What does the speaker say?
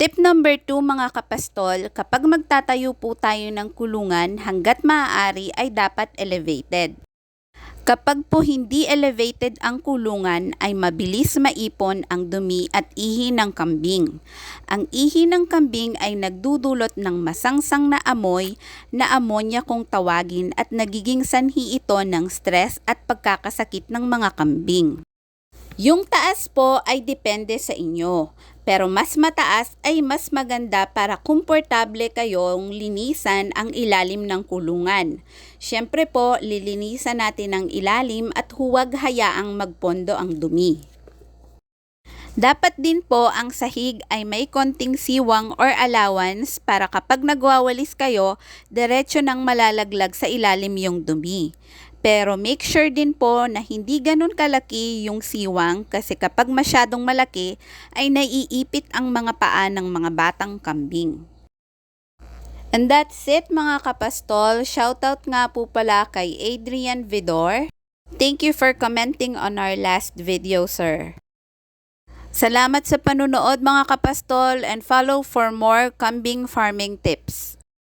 Tip number 2 mga kapastol, kapag magtatayo po tayo ng kulungan, hanggat maaari ay dapat elevated. Kapag po hindi elevated ang kulungan ay mabilis maipon ang dumi at ihi ng kambing. Ang ihi ng kambing ay nagdudulot ng masangsang na amoy na amonya kung tawagin at nagiging sanhi ito ng stress at pagkakasakit ng mga kambing. Yung taas po ay depende sa inyo. Pero mas mataas ay mas maganda para komportable kayong linisan ang ilalim ng kulungan. Siyempre po, lilinisan natin ang ilalim at huwag hayaang magpondo ang dumi. Dapat din po ang sahig ay may konting siwang or allowance para kapag nagwawalis kayo, diretso nang malalaglag sa ilalim yung dumi. Pero make sure din po na hindi ganun kalaki yung siwang kasi kapag masyadong malaki ay naiipit ang mga paa ng mga batang kambing. And that's it mga kapastol. Shoutout nga po pala kay Adrian Vidor. Thank you for commenting on our last video, sir. Salamat sa panunood mga kapastol and follow for more kambing farming tips.